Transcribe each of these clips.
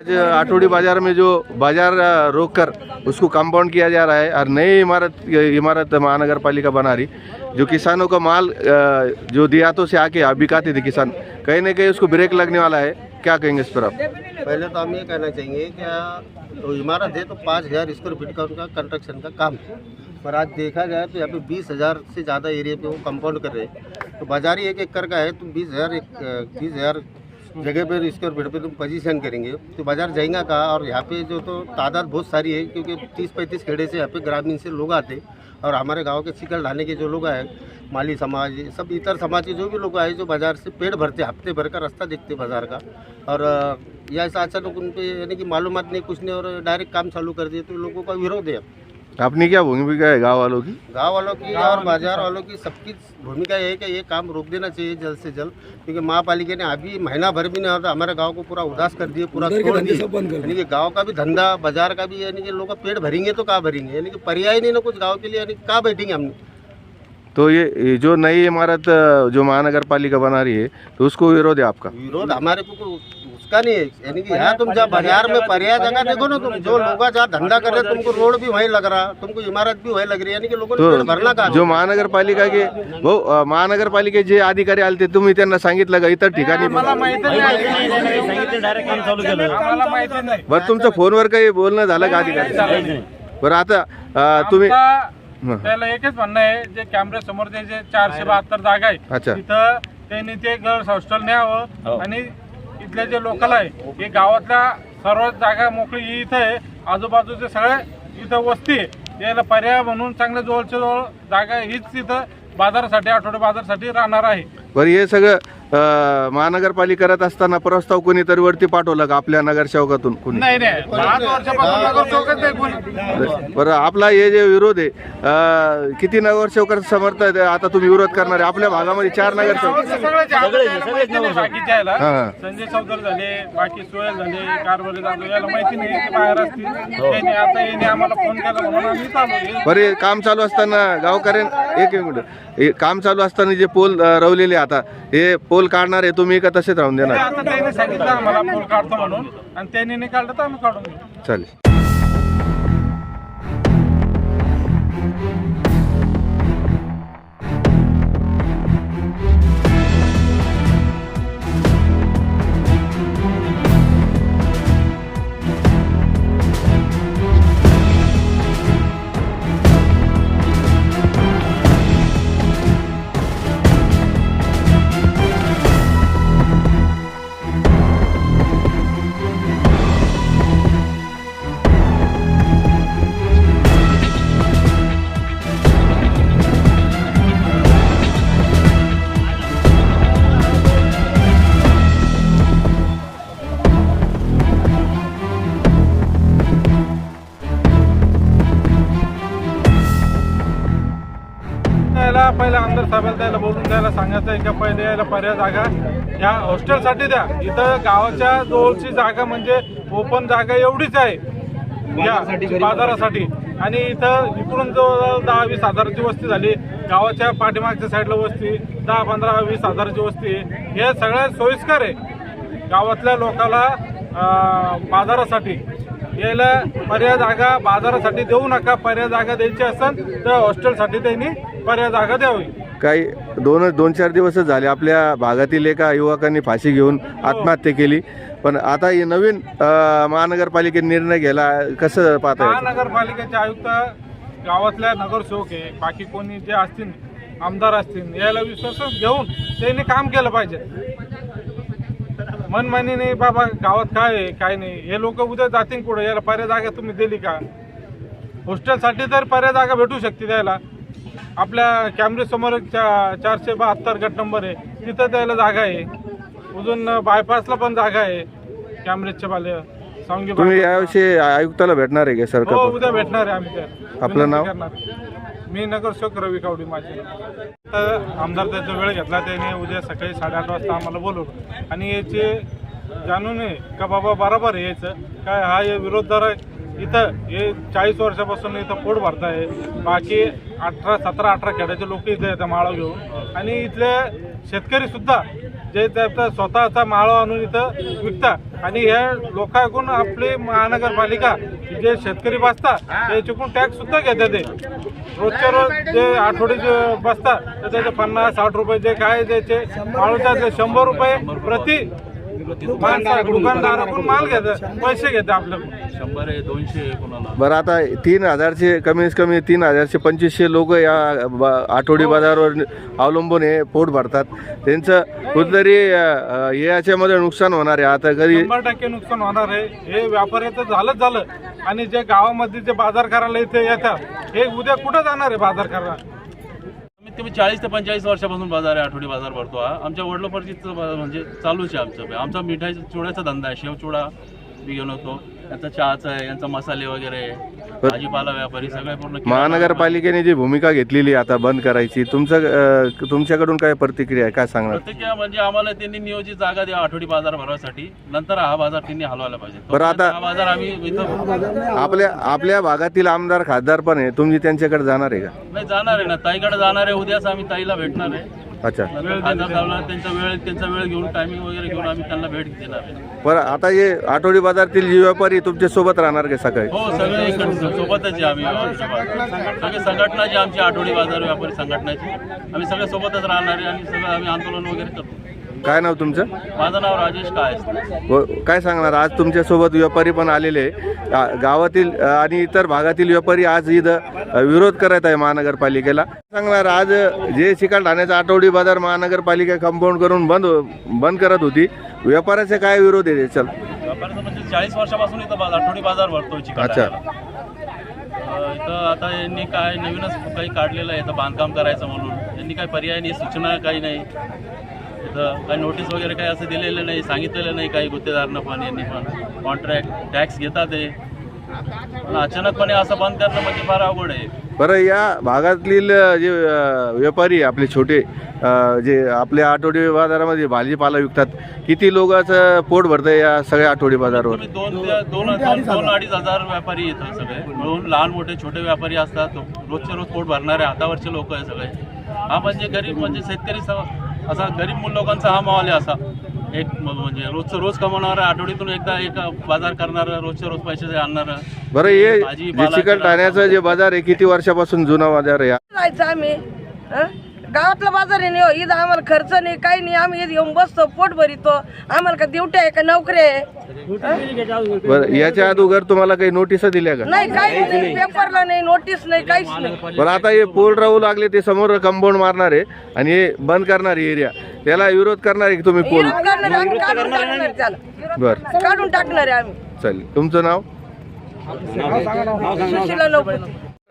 आज आठवड़ी बाज़ार में जो बाज़ार अ, रोक कर उसको कंपाउंड किया जा रहा है और नई इमारत इमारत महानगर पालिका बना रही जो किसानों का माल जो देहातों से आके खाते थे किसान कहीं ना कहीं उसको ब्रेक लगने वाला है। क्या कहेंगे इस पर आप? पहले तो हम ये कहना चाहेंगे कि तो इमारत है तो पाँच हज़ार स्क्वायर फीट का उनका कंस्ट्रक्शन का काम है। पर आज देखा जाए तो यहाँ पे बीस हज़ार से ज़्यादा एरिया पे वो कंपाउंड कर रहे हैं। तो बाजारी एक एकड़ का है तो बीस हज़ार एक बीस हज़ार जगह पे स्क्वायर फीट पे तुम पोजीशन करेंगे। तो बाज़ार जाएगा कहाँ? और यहाँ पे जो तो तादाद बहुत सारी है, क्योंकि तीस पैंतीस खेड़े से यहाँ पे ग्रामीण से लोग आते और हमारे गाँव के चिकल ढाने के जो लोग आए, माली समाज सब इतर समाज के जो भी लोग आए, जो बाज़ार से पेड़ भरते, हफ़्ते भर का रास्ता देखते बाज़ार का। और या ऐसा अचानक उन पर यानी कि मालूमात नहीं कुछ नहीं और डायरेक्ट काम चालू कर दिए तो लोगों का विरोध है। अपनी क्या भूमिका है गाँव वालों की? गाँव वालों की और बाज़ार वालों की सबकी भूमिका ये है कि ये काम रोक देना चाहिए जल्द से जल्द क्योंकि महापालिका ने अभी महीना भर भी नहीं होता हमारे गाँव को पूरा उदास कर दिए पूरा तोड़ दिए। यानी कि गाँव का भी धंधा बाज़ार का भी यानी कि लोग का पेट भरेंगे तो कहाँ भरेंगे? यानी कि पर्याय नहीं ना कुछ गाँव के लिए यानी कहाँ बैठेंगे हम? तो ये ये जो नई इमारत जो महानगर पालिका बना रही है तो उसको विरोध है आपका? विरोध हमारे को उसका नहीं है यानी कि यहाँ तुम जहाँ बाजार में पर्याय जगह देखो ना तुम जो लोग जहाँ धंधा कर रहे हैं तुमको रोड भी वहीं लग रहा तुमको इमारत भी वहीं लग रही है यानी कि लोगों ने पेट भरना कहा। जो महानगर पालिका के भाऊ महानगर पालिकेचे जे अधिकारी आले ते तुम्ही त्यांना सांगितलं का? इतर ठिकाणी आम्हाला माहिती नाही. बरं तुमचं फोनवर काही बोलणं झालं का अधिकारी? बरं आता तुम्ही हं. त्याला एकच म्हणणं आहे जे कॅमेरे समोर जे जे चारशे बहात्तर जागा आहे अच्छा. तिथं त्यांनी ते गर्ल्स हॉस्टेल न्यावं आणि इथले जे लोकल आहे हे गावातल्या सर्व जागा मोकळी ही इथं आहे. आजूबाजूचे सगळे इथं वस्ती याला पर्याय म्हणून चांगल्या जवळच्या जवळ जागा हीच इथं बाजारासाठी आठवडे बाजारासाठी राहणार आहे. बरं हे सगळं महानगरपालिका करत असताना प्रस्ताव कोणीतरी वरती पाठवला का आपल्या नगरसेवकातून कोणी? नाही नाही. पाच वर्षापासून नगरसेवकच आहे कोणी. बरं आपला हे जे विरोध आहे अ, किती नगरसेवक समर्थ आहे? आता तुम्ही विरोध करणार आहे. आपल्या भागामध्ये चार नगरसेवक सगळ्याचे आता त्याला माहिती नाही बाकीच्या याला. हा, हा. संजय चौधरी झाले बाकी सोयल झाले कारवले जाधव याला माहिती नाही. ते बाहेर असतील. त्यांनी आता येणे आम्हाला फोन केला म्हणून आम्ही चालू बरं हे काम चालू असताना गावकऱ्यां एक एक मिनिट. हे काम चालू असताना जे पोल अ, रवलेले आता हे पोल काढणार आहे तुम्ही का तसेच राहून देणार? आता त्यांनी सांगितलं आम्हाला फोन काढतो म्हणून. आणि त्यांनी नाही काढलं तर आम्ही काढून चालेल. आहे का पहिले यायला पर्याय जागा. या हॉस्टेलसाठी द्या. इथं गावाच्या जवळची जागा म्हणजे ओपन जागा एवढीच आहे. या बाजारासाठी आणि इथं इकडून जवळ दहा वीस हजाराची वस्ती झाली. गावाच्या पाठीमागच्या साईडला वस्ती दहा पंधरा वीस हजाराची वस्ती. हे सगळ्यात सोयीस्कर आहे. गावातल्या लोकाला बाजारासाठी. यायला पर्याय जागा बाजारासाठी देऊ नका. पर्याय जागा द्यायची असेल तर हॉस्टेलसाठी त्यांनी पर्याय जागा द्यावी. काही दोन दोन चार दिवसच झाले. आपल्या भागातील एका युवकांनी फाशी घेऊन आत्महत्या केली. पण आता हे नवीन महानगरपालिकेने निर्णय घेतला कसं पाहता महानगरपालिकेचे आयुक्त गावातल्या नगरसेवक आहे. बाकी कोणी जे असतील आमदार असतील याला विश्वास घेऊन त्यांनी काम केलं पाहिजे. मनमानी नाही बाबा गावात काय आहे काय नाही. हे लोक उद्या जातील पुढे याला पर्याय जागा तुम्ही दिली का? हॉस्टेलसाठी तर पर्याय जागा भेटू शकते त्याला. आपल्या कॅमेरे समोर एक चा चारशे बहात्तर गट नंबर आहे. तिथं त्याला जागा आहे. अजून बायपासला पण जागा आहे. कॅमेरेच्या बाले सांगी तुम्ही याविषयी आयुक्ताला भेटणार आहे का हो सरकार उद्या भेटणार आहे आम्ही त्या आपलं नाव? मी नगरसेवक रवी कावडी माझे. तर आमदार त्याचा वेळ घेतला त्याने उद्या सकाळी साडेआठ वाजता आम्हाला बोलवलं. आणि याचे जाणून आहे का बाबा बरोबर आहे यायचं काय हा हे विरोधदार इथं हे चाळीस वर्षापासून इथं पोट भरताय. बाकी अठरा सतरा अठरा खेड्याचे लोक इथे येतात माळा घेऊन. आणि इथले शेतकरी सुद्धा जे त्याचा स्वतःचा माळा आणून इथं विकतात. आणि हे लोकांकडून आपली महानगरपालिका जे शेतकरी बसतात त्याच्याकडून टॅक्स सुद्धा घेतात ते. रोजच्या रोज जे आठवडे जे बसतात तर त्याचे पन्नास साठ रुपये जे काय त्याचे माळूच्या शंभर रुपये प्रति दुकानदाराकडून माल घेतात पैसे घेतात आपल्याकडून. शंभर आहे दोनशे आहे कोणाला. बरं आता तीन हजारचे कमीत कमी तीन हजारचे पंचवीसशे लोक या ब- आठवडी बाजारावर अवलंबून हे पोट भरतात. त्यांचं कुठेतरी अं, हे याच्यामध्ये नुकसान होणार आहे. आता कधी शंभर टक्के नुकसान होणार आहे. हे व्यापाऱ्याचं झालंच झालं. आणि जे गावामध्ये जे बाजार करायला इथे येतात हे उद्या कुठं जाणार आहे बाजार करायला? कमी चाळीस ते पंचेचाळीस वर्षापासून बाजार आहे आठवडी बाजार भरतो हा. आमच्या वडिलोपार्जितचं म्हणजे चालूच आहे आमचं. आमचा मिठाई चुड्याचा धंदा आहे शेवचिवडा मी घेऊन होतो यांचा चहाचा आहे यांचा मसाले वगैरे भाजीपाला व्यापारी सगळे पूर्ण किराणा- महानगरपालिकेने जी भूमिका घेतलेली आता बंद करायची तुमचं अं, तुमच्याकडून काय प्रतिक्रिया आहे? काय सांगणार? प्रत्येक म्हणजे आम्हाला त्यांनी नियोजित जागा द्या आठवडी बाजार भरवासाठी नंतर हा बाजार त्यांनी हलवायला पाहिजे. बरं, आता- हा बाजार आम्ही इथं आपल्या आपल्या भागातील आमदार खासदार पण आहे. तुम्ही त्यांच्याकडे जाणार आहे का? नाही जाणार आहे ना. ताईकडे जाणार आहे. उद्याच आम्ही ताईला भेटणार आहे. अच्छा. साहेबांना त्यांचा वेळ त्यांचा वेळ घेऊन टायमिंग वगैरे घेऊन आम्ही त्यांना भेट देणार. आहे बरं आता हे आठवडी बाजारातील जे व्यापारी तुमच्यासोबत राहणार का सकाळी? हो सगळे सोबतच आहे आम्ही सगळे संघटना जी आमची आठवडी बाजार व्यापारी संघटनाची आम्ही सगळे सोबतच राहणार आहे आणि सगळं आम्ही आंदोलन वगैरे करतो. काय नाव तुमचं? माझं नाव राजेश काय व काय सांगणार आज तुमच्यासोबत व्यापारी पण आलेले गावातील अ, आणि इतर भागातील व्यापारी आज इथं अ, विरोध करत आहे महानगरपालिकेला. सांगणार आज जे चिकन ठाण्याचा आठवडी बाजार महानगरपालिका कंपाऊंड करून बंद बंद करत होती. व्यापाऱ्याचे काय विरोध आहे चल व्यापाऱ्याचं म्हणजे चाळीस वर्षापासून इथं बाजार आठवडी बाजार भरतो अच्छा. अं, इथं आता यांनी काय नवीनच काही काढलेलं आहे इथं बांधकाम करायचं म्हणून. यांनी काही पर्याय नाही सूचना काही नाही. काही नोटीस वगैरे काही असं दिलेलं नाही सांगितलेलं नाही काही गुत्तेदारांना पण यांनी पण. कॉन्ट्रॅक्ट टॅक्स घेतात अचानकपणे असं बंद करणं म्हणजे फार अवघड आहे. बरं या भागातील जे व्यापारी आपले छोटे जे आपल्या आठवडी बाजारामध्ये भाजीपाला विकतात किती लोकांचं पोट भरतं या सगळ्या आठवडी बाजारावर? दोन दोन दोन दोन अडीच हजार व्यापारी येतात सगळे. मिळून लहान मोठे छोटे व्यापारी असतात. रोजचे रोज पोट भरणारे हातावरचे लोक आहे सगळे. हा म्हणजे गरीब म्हणजे शेतकरी असा गरीब मूल लोकांचा हा माहोल आहे असा. एक म्हणजे रोजचं रोज कमवणारा आठवडीतून एकदा एक बाजार करणारा रोजचे रोज पैसे आणणारा. बरं हे भाजी, चिकन ठाण्याचं जे बाजार आहे किती वर्षापासून जुना बाजार आहे? जायचं आम्ही हं? गावातला बाजार आहे नाही हो. इथं आम्हाला खर्च नाही काही नाही. आम्ही इथं येऊन बसतो पोट भरितो. आम्हाला का ड्युट्या आहे का नोकरी आहे? बरं याच्या अगोदर तुम्हाला काही नोटिसा दिल्या का? नाही काही नाही. पेपरला नाही नोटीस नाही काहीच नाही. बरं आता हे पोल राहू लागले ते समोर कंपाऊंड मारणार आहे आणि हे बंद करणार एरिया. त्याला विरोध करणार आहे की तुम्ही पोल? विरोध करणार आम्ही काढून टाकणार त्याला. बरं. काढून टाकणार आहे आम्ही. चालेल. तुमचं नाव? सुशीला नोकरी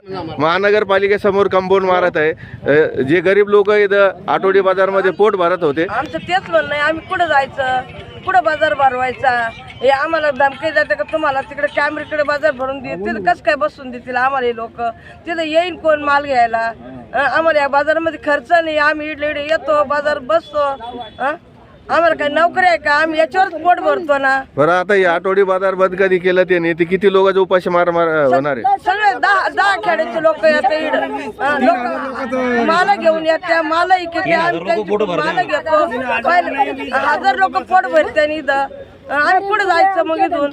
महानगरपालिकेसमोर कंपाऊंड मारत आहे. जे गरीब लोक इथं आठवडी बाजारमध्ये पोट भरत होते. आमचं तेच म्हणणं आहे आम्ही कुठं जायचं? कुठं बाजार भरवायचा? हे आम्हाला धमकी जाते का तुम्हाला? तिकडे कॅमेरीकडे बाजार भरून दे तिथं कसं काय बसून देतील आम्हाला हे लोक? तिथं येईन कोण माल घ्यायला? आम्हाला या बाजारामध्ये खर्च नाही आम्ही इडले इडे येतो बाजार बसतो. आम्हाला काही नोकरी आहे का? आम्ही याच्यावरच पोट भरतो ना. बरं आता हे आठवडी बाजार बंद कधी केलं ते नाही ते किती लोकांचे उपाशी मार मार होणार आहे? सगळे दहा दहा खेड्याचे लोक येते इड लोक माल घेऊन येत्या माल इकडे आम्ही माल घेतो. पहिले हजार लोक पोट भरते आणि इथं. आम्ही पुढे जायचं मग इथून?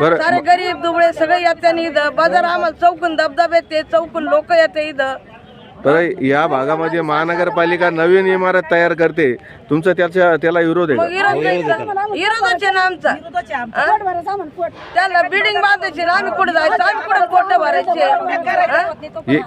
बरं. सारे गरीब दुबळे सगळे येते आणि इथं. बाजार आम्हाला चौकून धबधब येते चौकून लोक येते इथं. बरं या भागामध्ये महानगरपालिका नवीन इमारत तयार करते. तुमचं त्याच्या त्याला विरोध आहे मग का? विरोध द्यायचा विरोधच आहे ना आमचा. अं? त्याला बिल्डिंग बांधायची ना आम्ही कुठे जायचं? आम्ही कुठे पोट भरायचे? हे-